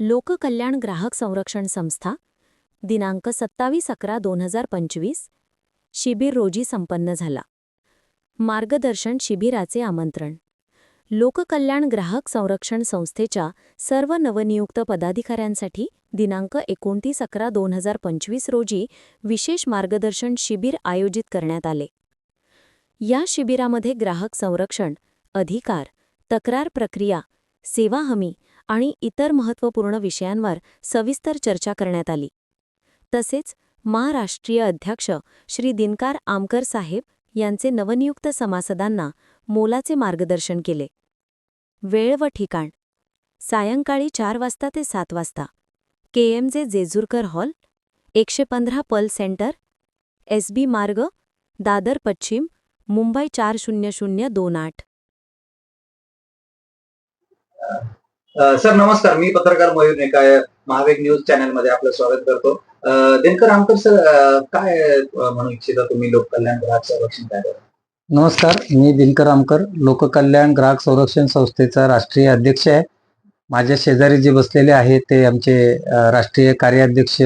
लोककल्याण ग्राहक संरक्षण संस्था दिनांक सत्तावीस अकरा दोन हजार पंचवीस शिबिर रोजी संपन्न झाला. मार्गदर्शन शिबिराचे आमंत्रण. लोककल्याण ग्राहक संरक्षण संस्थेच्या सर्व नवनियुक्त पदाधिकाऱ्यांसाठी दिनांक एकोणतीस अकरा दोन हजार पंचवीस रोजी विशेष मार्गदर्शन शिबिर आयोजित करण्यात आले. या शिबिरामध्ये ग्राहक संरक्षण अधिकार तक्रार प्रक्रिया सेवा हमी आणि इतर महत्त्वपूर्ण विषयांवर सविस्तर चर्चा करण्यात आली. तसेच महाराष्ट्रीय अध्यक्ष श्री दिनकार आमकर साहेब यांचे नवनियुक्त सभासदांना मोलाचे मार्गदर्शन केले. वेळ व ठिकाण. सायंकाळी चार वाजता ते सात वाजता. के एम जे जेजुरकर हॉल एकशे पंधरा पल सेंटर एस बी मार्ग दादर पश्चिम मुंबई चार शून्य शून्य दोन आठ. सर नमस्कार. मी पत्रकार मयूर नेकाय महावेग न्यूज चॅनलमध्ये आपलं स्वागत करतो. दिनकर आमकर सर काय म्हणू इच्छिता तुम्ही लोककल्याण ग्राहक संरक्षण कायद्यावर नमस्कार. मी दिनकर आमकर लोककल्याण ग्राहक संरक्षण संस्थेचा राष्ट्रीय अध्यक्ष आहे. माझ्या शेजारी जे बसलेले आहेत ते आमचे राष्ट्रीय कार्याध्यक्ष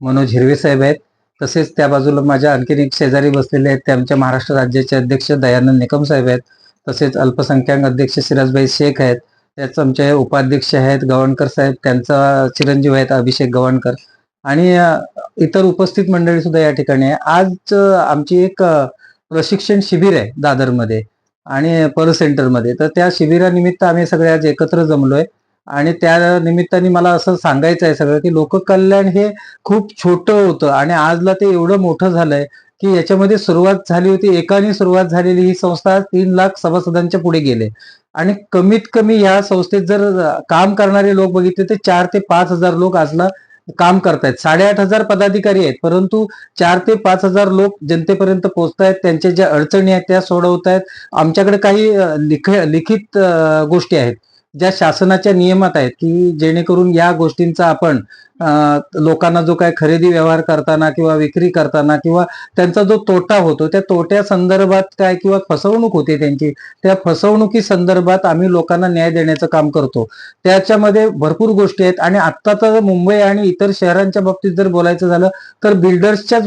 मनोज हिरवे साहेब आहेत. तसेच त्या बाजूला माझ्या आणखीन एक शेजारी बसलेले आहेत ते आमच्या महाराष्ट्र राज्याचे अध्यक्ष दयानंद निकम साहेब आहेत. तसेच अल्पसंख्याक अध्यक्ष सिराजभाई शेख आहेत. त्याच आमचे उपाध्यक्ष आहेत गवणकर साहेब त्यांचा चिरंजीव आहेत अभिषेक गवणकर. आणि इतर उपस्थित मंडळी सुद्धा या ठिकाणी आहे. आज आमची एक प्रशिक्षण शिबिर आहे दादरमध्ये आणि पर सेंटरमध्ये. तर त्या शिबिरानिमित्त आम्ही सगळे आज एकत्र जमलोय. आणि त्या निमित्ताने मला असं सांगायचं आहे सगळं की लोककल्याण हे खूप छोटं होतं आणि आजला ते एवढं मोठं झालंय की याच्यामध्ये सुरुवात झाली होती एकाने सुरुवात झालेली ही संस्था तीन लाख सभासदांच्या पुढे गेले. आणि कमीत कमी ह्या संस्थेत जर काम करणारे लोक बघितले तर चार ते पाच हजार लोक आजला काम करतायत. साडेआठ हजार पदाधिकारी आहेत परंतु चार ते पाच हजार लोक जनतेपर्यंत पोहोचतायत त्यांच्या ज्या अडचणी आहेत त्या सोडवतायत. आमच्याकडे काही लिख लिखित गोष्टी आहेत. ज्या शासनाच्या नियमात आहेत की जेणेकरून या गोष्टींचा आपण लोकांना जो काय खरेदी व्यवहार करताना किंवा विक्री करताना किंवा त्यांचा जो तोटा होतो त्या तोट्या संदर्भात काय किंवा फसवणूक होते त्यांची त्या फसवणुकी संदर्भात आम्ही लोकांना न्याय देण्याचं काम करतो. त्याच्यामध्ये भरपूर गोष्टी आहेत आणि आत्ता तर मुंबई आणि इतर शहरांच्या बाबतीत जर बोलायचं झालं तर बिल्डर्सच्याच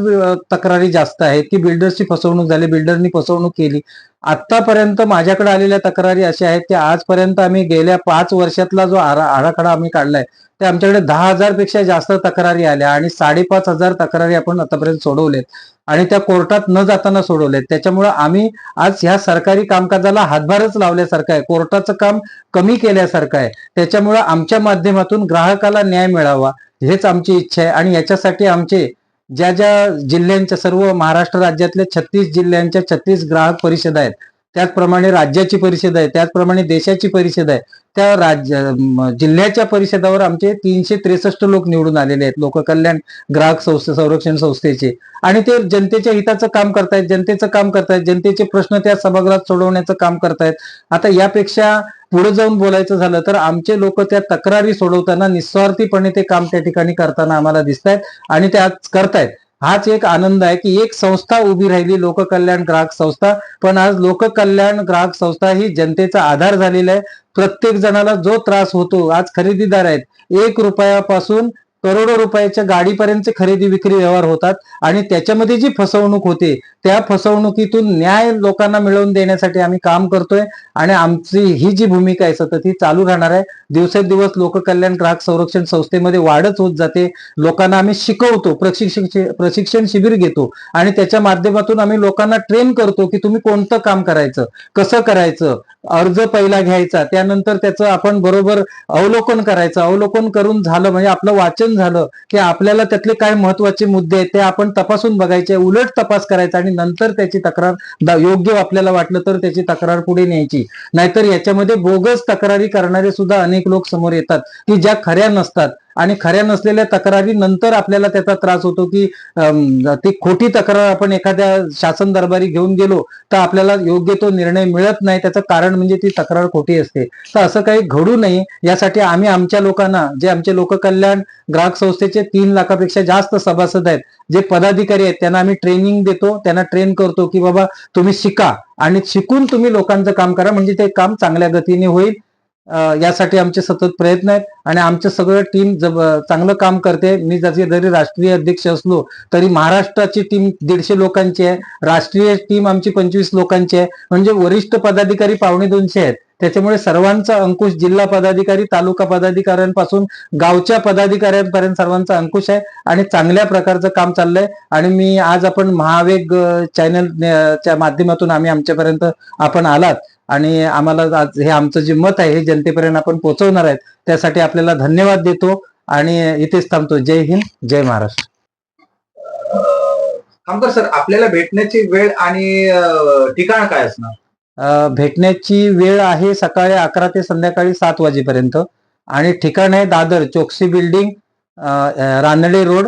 तक्रारी जास्त आहेत की बिल्डर्सची फसवणूक झाली बिल्डरनी फसवणूक केली. आतापर्यंत माझ्याकडे आलेल्या तक्रारी अशा आहेत की आजपर्यंत आम्ही गेल्या पाच वर्षातला जो आरा आराखडा आम्ही काढलाय ते आमच्याकडे दहा हजारपेक्षा जास्त तक्रारी आल्या आणि साडेपाच हजार तक्रारी आपण आतापर्यंत सोडवलेत. आणि त्या कोर्टात न जाताना सोडवलेत. त्याच्यामुळे आम्ही आज ह्या सरकारी कामकाजाला हातभारच लावल्यासारखं आहे. कोर्टाचं काम कमी केल्यासारखं आहे. त्याच्यामुळे आमच्या माध्यमातून ग्राहकाला न्याय मिळावा हेच आमची इच्छा आहे. आणि याच्यासाठी आमचे ज्या ज्या जिल्ह्यांच्या सर्व महाराष्ट्र राज्यातल्या छत्तीस जिल्ह्यांच्या छत्तीस ग्राहक परिषद आहेत त्याचप्रमाणे राज्याची परिषद आहे त्याचप्रमाणे देशाची परिषद आहे. त्या राज्य जिल्ह्याच्या परिषदावर आमचे तीनशे त्रेसष्ट लोक निवडून आलेले आहेत. लोककल्याण ग्राहक संस्थे संरक्षण संस्थेचे. आणि ते जनतेच्या हिताचं काम करतायत जनतेचं काम करतायत जनतेचे प्रश्न त्या सभागृहात सोडवण्याचं काम करतायत. आता यापेक्षा पुढे जाऊन बोलायचं झालं तर आमचे लोक त्या तक्रारी सोडवताना निस्वार्थीपणे ते काम त्या ठिकाणी करताना आम्हाला दिसत आहेत आणि ते आज करतायत. हाच एक आनंद आहे की एक संस्था उभी राहिली लोककल्याण ग्राहक संस्था. पण आज लोककल्याण ग्राहक संस्था ही जनतेचा आधार झालेला आहे. प्रत्येक जणाला जो त्रास होतो आज खरेदीदार आहेत. एक रुपयापासून करोडो रुपयाच्या गाडीपर्यंतचे खरेदी विक्री व्यवहार होतात आणि त्याच्यामध्ये जी फसवणूक होते त्या फसवणुकीतून न्याय लोकांना मिळवून देण्यासाठी आम्ही काम करतोय आणि आमची ही जी भूमिका आहे सतत ही चालू राहणार आहे. दिवसेंदिवस लोककल्याण ग्राहक संरक्षण संस्थेमध्ये वाढच होत जाते. लोकांना आम्ही शिकवतो प्रशिक्षण प्रशिक्षण शिबिर घेतो आणि त्याच्या माध्यमातून आम्ही लोकांना ट्रेन करतो की तुम्ही कोणतं काम करायचं कसं करायचं अर्ज पहिला घ्यायचा त्यानंतर त्याचं आपण बरोबर अवलोकन करायचं. अवलोकन करून झालं म्हणजे आपलं वाचन झालं की आपल्याला त्यातले काय महत्त्वाचे मुद्दे आहेत ते आपण तपासून बघायचे उलट तपास करायचा आणि नंतर त्याची तक्रार योग्य आपल्याला वाटलं तर त्याची तक्रार पुढे न्यायची. नाहीतर याच्यामध्ये बोगस तक्रारी करणारे सुद्धा अनेक लोक समोर येतात की ज्या खऱ्या नसतात. आणि खऱ्या नसलेल्या तक्रारी नंतर आपल्याला त्याचा त्रास होतो की ती खोटी तक्रार आपण एखाद्या शासन दरबारी घेऊन गेलो तर आपल्याला योग्य तो निर्णय मिळत नाही. त्याचं कारण म्हणजे ती तक्रार खोटी असते. तर असं काही घडू नये. यासाठी आम्ही आमच्या लोकांना जे आमचे लोककल्याण ग्राहक संस्थेचे तीन लाखापेक्षा जास्त सभासद आहेत जे पदाधिकारी आहेत त्यांना आम्ही ट्रेनिंग देतो. त्यांना ट्रेन करतो की बाबा तुम्ही शिका आणि शिकून तुम्ही लोकांचं काम करा. म्हणजे ते काम चांगल्या गतीने होईल. यासाठी आमचे सतत प्रयत्न आहेत आणि आमचं सगळं टीम जब चांगलं काम करते. मी जसे जरी राष्ट्रीय अध्यक्ष असलो तरी महाराष्ट्राची टीम दीडशे लोकांची आहे. राष्ट्रीय टीम आमची पंचवीस लोकांची आहे. म्हणजे वरिष्ठ पदाधिकारी पावणे दोनशे आहेत. त्याच्यामुळे सर्वांचा अंकुश जिल्हा पदाधिकारी तालुका पदाधिकाऱ्यांपासून गावच्या पदाधिकाऱ्यांपर्यंत सर्वांचा अंकुश आहे आणि चांगल्या प्रकारचं काम चाललंय. आणि मी आज आपण महावेग चॅनल च्या माध्यमातून आम्ही आमच्यापर्यंत आपण आलात. आणि आम्हाला आज हे आमचं जे मत आहे हे जनतेपर्यंत आपण पोहोचवणार आहेत त्यासाठी आपल्याला धन्यवाद देतो आणि इथेच थांबतो. जय हिंद जय महाराष्ट्र. खामकर सर आपल्याला भेटण्याची वेळ आणि ठिकाण काय असणार? भेटण्याची वेळ आहे सकाळी अकरा ते संध्याकाळी सात वाजेपर्यंत आणि ठिकाण आहे दादर चोक्सी बिल्डिंग रानडे रोड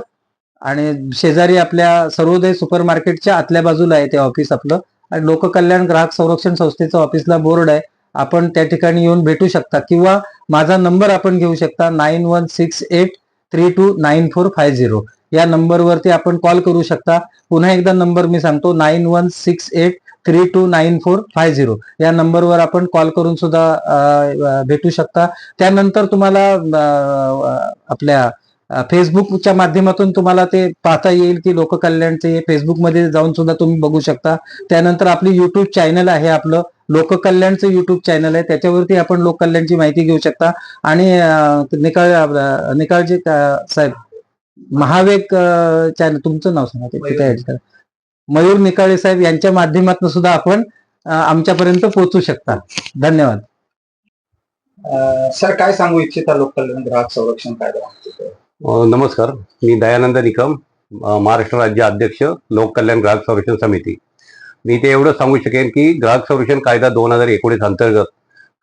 आणि शेजारी आपल्या सर्वोदय सुपर मार्केटच्या आतल्या बाजूला आहे ते ऑफिस आपलं. लोककल्याण ग्राहक संरक्षण संस्थेचं ऑफिसला बोर्ड आहे. आपण त्या ठिकाणी येऊन भेटू शकता. किंवा माझा नंबर आपण घेऊ शकता. Nine one six eight three two nine four five zero. या नंबरवरती आपण कॉल करू शकता. पुन्हा एकदा नंबर मी सांगतो. Nine one six eight three two nine four five zero. या नंबरवर आपण कॉल करून सुद्धा भेटू शकता. त्यानंतर तुम्हाला आपल्या फेसबुकच्या माध्यमातून तुम्हाला ते पाहता येईल की लोककल्याणचे फेसबुकमध्ये जाऊन सुद्धा तुम्ही बघू शकता. त्यानंतर आपली युट्यूब चॅनल आहे आपलं. लोककल्याणचं युट्यूब चॅनल आहे. त्याच्यावरती आपण लोककल्याणची माहिती घेऊ शकता. आणि निकाळ निकाळजे साहेब महावेग चॅनल तुमचं नाव सांगा ते मयूर. निकाळे साहेब यांच्या माध्यमातून सुद्धा आपण आमच्यापर्यंत पोहोचू शकता. धन्यवाद. सर काय सांगू इच्छिता लोककल्याण ग्राहक संरक्षण कायदा? नमस्कार. मी दयानंद निकम महाराष्ट्र राज्य अध्यक्ष लोककल्याण ग्राहक संरक्षण समिती. मी ते एवढं सांगू शकेन की ग्राहक संरक्षण कायदा दोन हजार एकोणीस अंतर्गत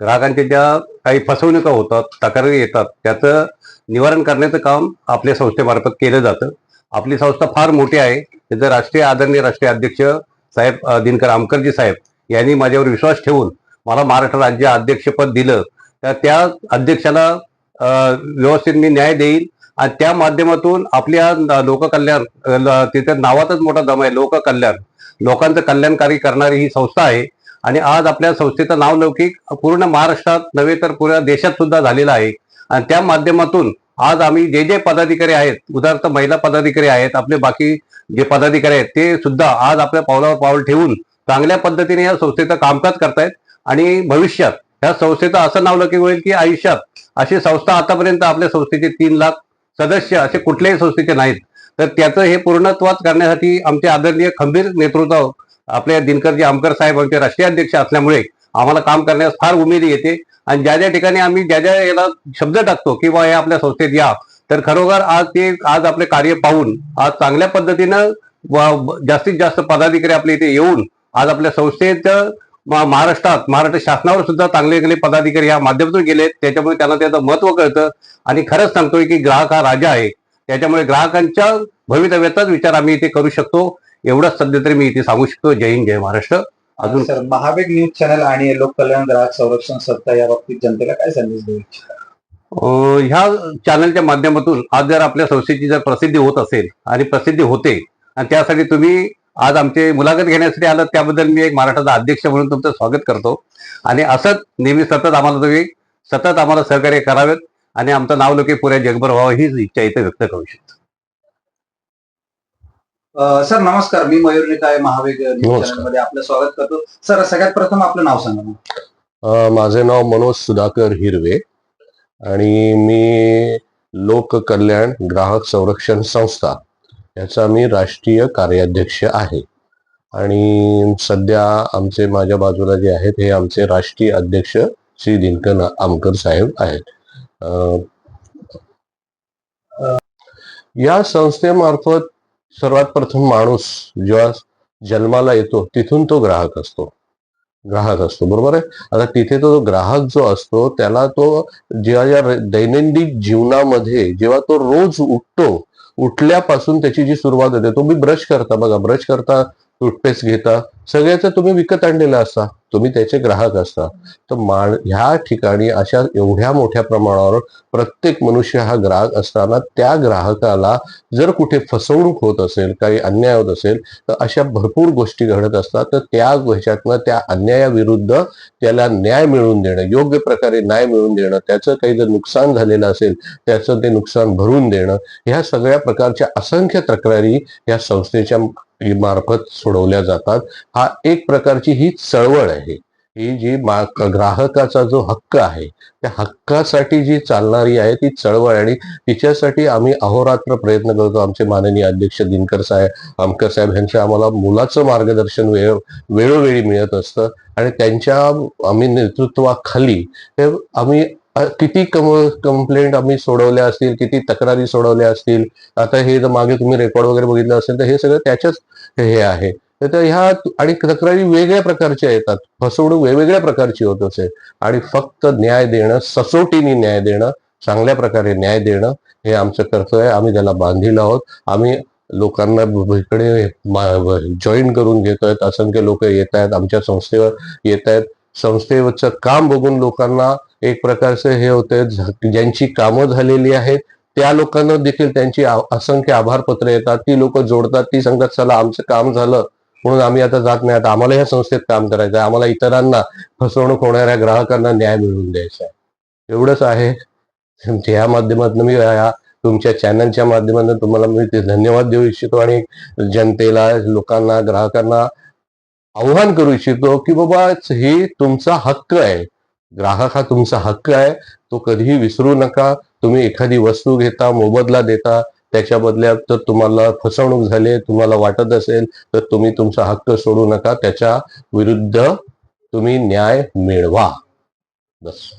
ग्राहकांच्या ज्या काही फसवणुका होतात तक्रारी येतात त्याचं निवारण करण्याचं काम आपल्या संस्थेमार्फत केलं जातं. आपली संस्था फार मोठी आहे. त्याचं राष्ट्रीय आदरणीय राष्ट्रीय अध्यक्ष साहेब दिनकर आमकरजी साहेब यांनी माझ्यावर विश्वास ठेवून मला महाराष्ट्र राज्य अध्यक्षपद दिलं. तर त्या अध्यक्षाला व्यवस्थित मी न्याय देईल. आणि त्या माध्यमातून आपल्या लोककल्याण तिथे नावातच मोठा दम आहे लोककल्याण. लोकांचं कल्याणकारी करणारी ही संस्था आहे. आणि आज आपल्या संस्थेचं नाव लौकिक पूर्ण महाराष्ट्रात नव्हे तर पुऱ्या देशात सुद्धा झालेलं आहे. आणि त्या माध्यमातून आज आम्ही जे जे पदाधिकारी आहेत उदाहरणार्थ महिला पदाधिकारी आहेत आपले बाकी जे पदाधिकारी आहेत ते सुद्धा आज आपल्या पावलावर पाऊल ठेवून चांगल्या पद्धतीने या संस्थेचं कामकाज करतायत. आणि भविष्यात ह्या संस्थेचं असं नाव लौकिक होईल की आयुष्यात अशी संस्था आतापर्यंत आपल्या संस्थेचे तीन लाख सदस्य असे कुठल्याही संस्थेचे नाहीत. तर त्याचं हे पूर्णत्वात करण्यासाठी आमचे आदरणीय खंबीर नेतृत्व आपले दिनकरजी आमकर साहेब आमचे राष्ट्रीय अध्यक्ष असल्यामुळे आम्हाला काम करण्यास फार उमेद येते. आणि ज्या ज्या ठिकाणी आम्ही ज्या ज्या याला शब्द टाकतो किंवा हे आपल्या संस्थेत या तर खरोखर आज ते आज आपले कार्य पाहून आज चांगल्या पद्धतीनं जास्तीत जास्त पदाधिकारी आपल्या इथे येऊन आज आपल्या संस्थेत महाराष्ट्रात महाराष्ट्र शासनावर सुद्धा चांगले चांगले पदाधिकारी या माध्यमातून गेलेत त्याच्यामुळे त्यांना त्याचं महत्त्व कळतं. आणि खरंच सांगतोय की ग्राहक हा राजा आहे. त्याच्यामुळे ग्राहकांच्या भवितव्याचाच विचार आम्ही इथे करू शकतो. एवढंच सध्या तरी मी इथे सांगू शकतो. जय हिंद जय महाराष्ट्र. अजून सर महावेग न्यूज चॅनल आणि लोककल्याण ग्राहक संरक्षण संस्था या बाबतीत जनतेला काय संदेश देऊ इच्छिता? ह्या चॅनलच्या माध्यमातून आज जर आपल्या संस्थेची जर प्रसिद्धी होत असेल आणि प्रसिद्धी होते आणि त्यासाठी तुम्ही आज आमचे मुलाखत घेण्यासाठी आलात त्याबद्दल मी एक महाराष्ट्राचा अध्यक्ष म्हणून तुमचं स्वागत करतो. आणि असंच नेहमी सतत आम्हाला तुम्ही सतत आम्हाला सहकार्य करावेत आणि आमचं नाव लोके पुऱ्या जगभर व्हावं हीच इच्छा इथे व्यक्त करू शकतो. सर नमस्कार. मी मयूर निकाय महावेग न्यूज नमस्कार. चॅनलमध्ये आपलं स्वागत करतो. सर सगळ्यात प्रथम आपलं नाव सांगा माझे नाव मनोज सुधाकर हिरवे आणि मी लोक कल्याण ग्राहक संरक्षण संस्था याचा मी राष्ट्रीय कार्याध्यक्ष आहे. आणि सध्या आमचे माझ्या बाजूला जे आहेत हे आमचे राष्ट्रीय अध्यक्ष श्री दिनकर आमकर साहेब आहेत. या संस्थेमार्फत सर्वात प्रथम माणूस जेव्हा जन्माला येतो तिथून तो ग्राहक असतो. ग्राहक असतो बरोबर आहे? आता तिथे तो ग्राहक जो असतो त्याला तो जेव्हा या दैनंदिन जीवनामध्ये जेव्हा तो रोज उठतो उठल्यापासून त्याची जी सुरुवात होते तो मी ब्रश करता बघा. ब्रश करता टूथपेस्ट घेता सगळ्याचं तुम्ही विकत आणलेलं असता तुम्ही त्याचे ग्राहक असता. तर माण ह्या ठिकाणी अशा एवढ्या मोठ्या प्रमाणावर प्रत्येक मनुष्य हा ग्राहक असताना त्या ग्राहकाला जर कुठे फसवणूक होत असेल काही अन्याय होत असेल तर अशा भरपूर गोष्टी घडत असतात. तर त्या ह्याच्यातनं त्या अन्यायाविरुद्ध त्याला न्याय मिळवून देणं योग्य प्रकारे न्याय मिळवून देणं त्याचं काही जर नुकसान झालेलं असेल त्याचं ते नुकसान भरून देणं ह्या सगळ्या प्रकारच्या असंख्य तक्रारी या संस्थेच्या मार्फत सोडवल्या जातात. हा एक प्रकारची ही चळवळ आहे. ही जी मा ग्राहकाचा जो हक्क आहे त्या हक्कासाठी जी चालणारी आहे ती चळवळ आणि तिच्यासाठी आम्ही अहोरात्र प्रयत्न करतो. आमचे माननीय अध्यक्ष दिनकर साहेब आमकर साहेब यांचे आम्हाला मुलाचं मार्गदर्शन वेळ वेळोवेळी मिळत असतं. आणि त्यांच्या आम्ही नेतृत्वाखाली हे आम्ही किती कम कंप्लेंट आम्ही सोडवल्या असतील किती तक्रारी सोडवल्या असतील आता हे जर मागे तुम्ही रेकॉर्ड वगैरे बघितलं असेल तर हे सगळं त्याच्याच हे आहे. तर ह्या आणि तक्रारी वेगळ्या प्रकारच्या येतात. फसवणूक वेगवेगळ्या प्रकारची होत असेल आणि फक्त न्याय देणं सचोटीने न्याय देणं चांगल्या प्रकारे न्याय देणं हे आमचं कर्तव्य आहे. आम्ही त्याला बांधील आहोत. आम्ही लोकांना इकडे जॉईन करून घेतोय असंख्य लोक येत आहेत. आमच्या संस्थेवर येत आहेत. संस्थेवरचं काम बघून लोकांना एक प्रकारचं हे होते ज्यांची कामं झालेली आहेत त्या लोकांना देखील त्यांची असंख्य आभार पत्र येतात. ती लोक जोडतात ती सांगतात चला आमचं काम झालं म्हणून आम्ही आता जात नाही. आता आम्हाला या संस्थेत काम करायचं आहे. आम्हाला इतरांना फसवणूक होणाऱ्या ग्राहकांना न्याय मिळवून द्यायचा आहे. एवढंच आहे. या माध्यमातून मी या तुमच्या चॅनलच्या माध्यमातून तुम्हाला मी ते धन्यवाद देऊ इच्छितो आणि जनतेला लोकांना ग्राहकांना आव्हान करू इच्छितो की बाबा हे तुमचा हक्क आहे. ग्राहक हा तुमचा हक्क आहे तो कधीही विसरू नका. तुम्ही एखादी वस्तू घेता मोबदला देता त्याच्या बदल्यात तर तुम्हाला फसवणूक झाली तुम्हाला वाटत असेल तर तुम्ही तुमचा हक्क सोडू नका. त्याच्या विरुद्ध तुम्ही न्याय मिळवा. बस.